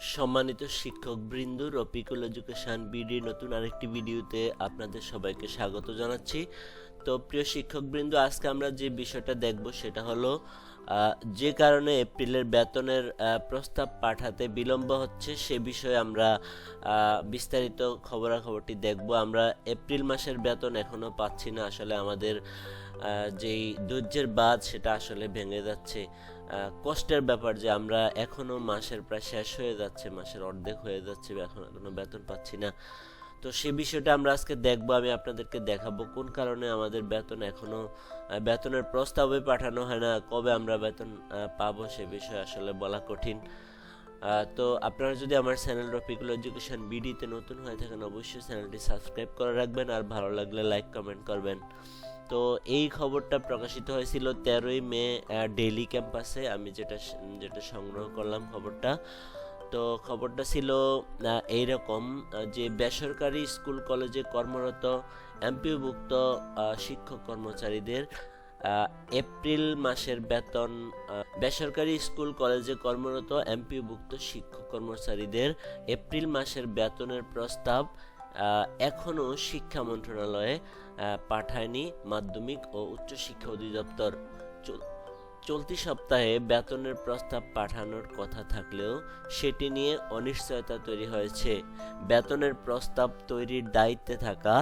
সম্মানিত শিক্ষক বৃন্দ রপিকুল এডুকেশন বিডি নতুন আরেকটি ভিডিওতে আপনাদের সবাইকে স্বাগত জানাচ্ছি। তো প্রিয় শিক্ষক বৃন্দ আজকে আমরা যে বিষয়টা দেখব সেটা হলো যে কারণে এপ্রিলের বেতনের প্রস্তাব পাঠাতে বিলম্ব হচ্ছে, সে বিষয়ে আমরা বিস্তারিত খবরাখবরটি দেখব। আমরা এপ্রিল মাসের বেতন এখনও পাচ্ছি না, আসলে আমাদের যেই ধৈর্যের বাঁধ, সেটা আসলে ভেঙে যাচ্ছে। কষ্টের ব্যাপার যে আমরা এখনও মাসের প্রায় শেষ হয়ে যাচ্ছে, মাসের অর্ধেক হয়ে যাচ্ছে, এখন এখনও বেতন পাচ্ছি না। তো সে বিষয়টা আমরা আজকে দেখব আমি আপনাদেরকে দেখাবো কোন কারণে আমাদের বেতন এখনও আহ, বেতনের প্রস্তাবে পাঠানো হয় না কবে আমরা বেতন পাবো সে বিষয়ে আসলে বলা কঠিন। তো আপনারা যদি আমার চ্যানেল রফিকুল এডুকেশন বিডিতে নতুন হয়ে থাকেন অবশ্যই চ্যানেলটি সাবস্ক্রাইব করে রাখবেন আর ভালো লাগলে লাইক কমেন্ট করবেন। তো এই খবরটা প্রকাশিত হয়েছিল তেরোই মে ডেইলি ক্যাম্পাসে আমি যেটা যেটা সংগ্রহ করলাম খবরটা। তো খবরটা ছিল এইরকম যে বেসরকারি স্কুল, কলেজে কর্মরত এমপিভুক্ত শিক্ষক কর্মচারীদের এপ্রিল মাসের বেতন বেসরকারি স্কুল, কলেজে কর্মরত এমপিভুক্ত শিক্ষক কর্মচারীদের এপ্রিল মাসের বেতনের প্রস্তাব এখনও শিক্ষা মন্ত্রণালয়ে পাঠায়নি মাধ্যমিক ও উচ্চ শিক্ষা অধিদপ্তর চলতি সপ্তাহে বেতনের প্রস্তাব পাঠানোর কথা থাকলেও সেটি নিয়ে অনিশ্চয়তা তৈরি হয়েছে। বেতনের প্রস্তাব তৈরির দায়িত্বে থাকা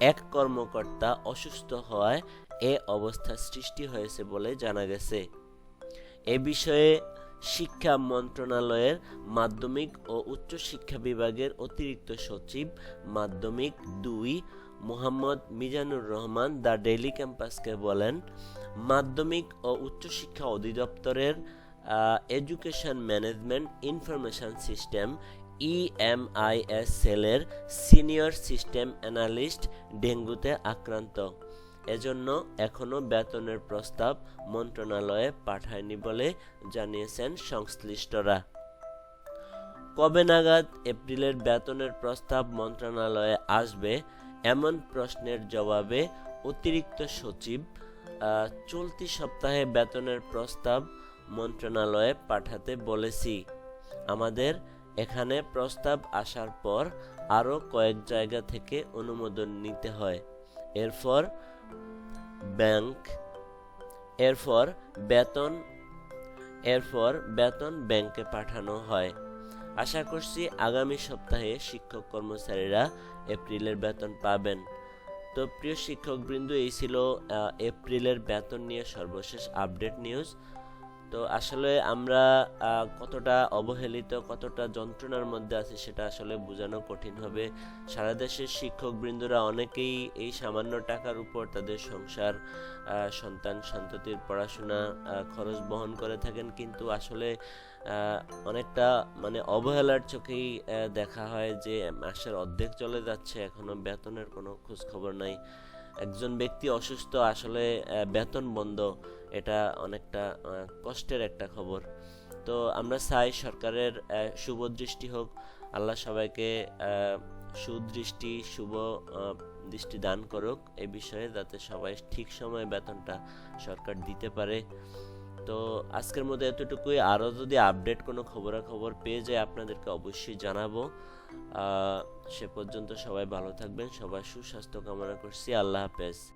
এক কর্মকর্তা অসুস্থ হওয়ায় এ অবস্থা সৃষ্টি হয়েছে বলে জানা গেছে। এ বিষয়ে শিক্ষা মন্ত্রণালয়ের মাধ্যমিক ও উচ্চ শিক্ষা বিভাগের অতিরিক্ত সচিব মাধ্যমিক দুই মোহাম্মদ মিজানুর রহমান দ্য ডেইলি ক্যাম্পাসকে বলেন, মাধ্যমিক ও উচ্চশিক্ষা অধিদপ্তরের education management information system EMIS সেলের সিনিয়র সিস্টেম অ্যানালিস্ট ডেঙ্গুতে আক্রান্ত। এজন্য এখনও বেতনের প্রস্তাব মন্ত্রণালয়ে পাঠায়নি বলে জানিয়েছেন সংশ্লিষ্টরা। কবে নাগাদ এপ্রিলের বেতনের প্রস্তাব মন্ত্রণালয়ে আসবে এমন প্রশ্নের জবাবে অতিরিক্ত সচিব চলতি সপ্তাহে বেতনের প্রস্তাব মন্ত্রণালয়ে পাঠাতে বলেছি। আমাদের এখানে প্রস্তাব আসার পর আরও কয়েক জায়গা থেকে অনুমোদন নিতে হয়। এরপর ব্যাংক, এরপর বেতন এরপর বেতন ব্যাংকে পাঠানো হয়। আশা করছি আগামী সপ্তাহে শিক্ষক কর্মচারীরা এপ্রিলের বেতন পাবেন। তো প্রিয় শিক্ষকবৃন্দ, এই ছিল এপ্রিলের বেতন নিয়ে সর্বশেষ আপডেট নিউজ তো আসলে আমরা কতটা অবহেলিত, কতটা যন্ত্রণার মধ্যে আছি সেটা আসলে বোঝানো কঠিন হবে। সারা দেশের শিক্ষকবৃন্দরা অনেকেই এই সামান্য টাকার উপর তাদের সংসার সন্তান সন্ততির পড়াশোনা খরচ বহন করে থাকেন। কিন্তু আসলে অনেকটা মানে অবহেলার চোখেই দেখা হয় যে মাসের অর্ধেক চলে যাচ্ছে, এখনও বেতনের কোনো খোঁজখবর নাই। একজন ব্যক্তি অসুস্থ, আসলে বেতন বন্ধ, এটা অনেকটা কষ্টের একটা খবর। তো আমরা চাই সরকারের শুভ দৃষ্টি হোক, আল্লাহ সবাইকে সুদৃষ্টি, শুভ দৃষ্টি দান করুক, এ বিষয়ে যাতে সবাই ঠিক সময়ে বেতনটা সরকার দিতে পারে। তো আজকের মধ্যে এতটুকুই। আরও যদি আপডেট কোনো খবরাখবর পেয়ে যায়, আপনাদেরকে অবশ্যই জানাব। সে পর্যন্ত সবাই ভালো থাকবেন, সবাই সুস্বাস্থ্য কামনা করছি। আল্লাহ হাফেজ।